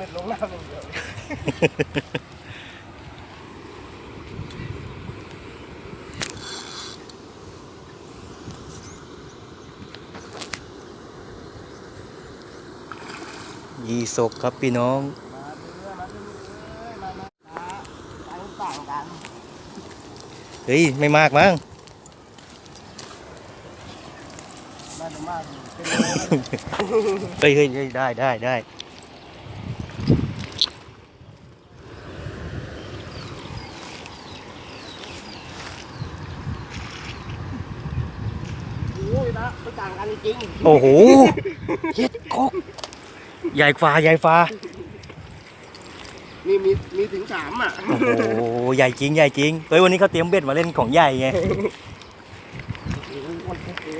บ็ดลงน้ำอย่างเดียวยีศกครับพี่น้องมาเรื่อยมาเรื่อยมามามาต่างต่างกันเฮ้ย ไม่มากมั้งมาดูมากอยู่เป็นเฮ้ยเฮ้ยเฮ้ยได้ได้ได้ นะไม่ต่างกันจริงโอ้โหเย็ดคกใหญ่ฟ้าใหญ่ฟ้ามีมีมีถึงสามอะโอ้โหใหญ่จริงใหญ่จริงเฮ้ยวันนี้เขาเตรียมเบ็ดมาเล่นของใหญ่ไงวันนี้คือ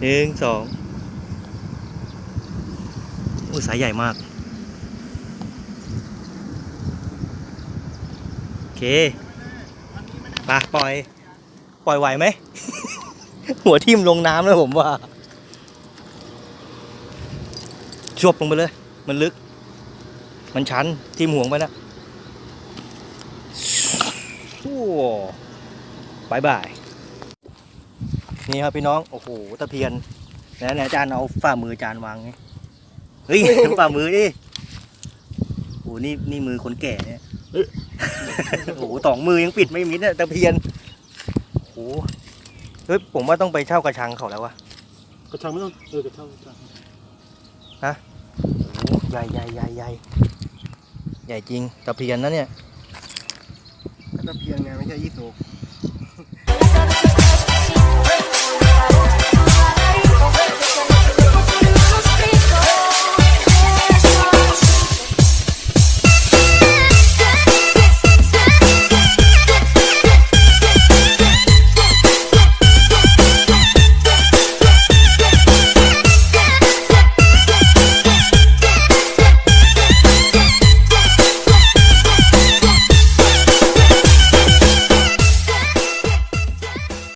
หนึ่งสอง อู้สายใหญ่มาก โอเคไปปล่อย ปล่อยไหวไหม หัวทิ่มลงน้ำเลยผมว่าชวบลงไปเลย มันลึก มันชันทิ่มห่วงไปนะโอ้บายบายนี่ครับพี่น้อง โอ้โห ตะเพียนนะเนี่ยอาจารย์เอาฝ่ามืออาจารย์วางไง เฮ้ยฝ่ามือดิโอ้โหนี่นี่มือคนแก่เนี่ยเอ้ยโอ้โหสองมือยังปิดไม่มิดเนี่ยตะเพียนโอ้โหเฮ้ยผมว่าต้องไปเช่ากระชังเขาแล้ววะกระชังไม่ต้องเออกระชังกระชังโอ้โหใหญ่ใหญ่ใหญ่ใหญ่ใหญ่จริงตะเพียนนะเนี่ยก็ตะเพียนไงไม่ใช่ยี่สุก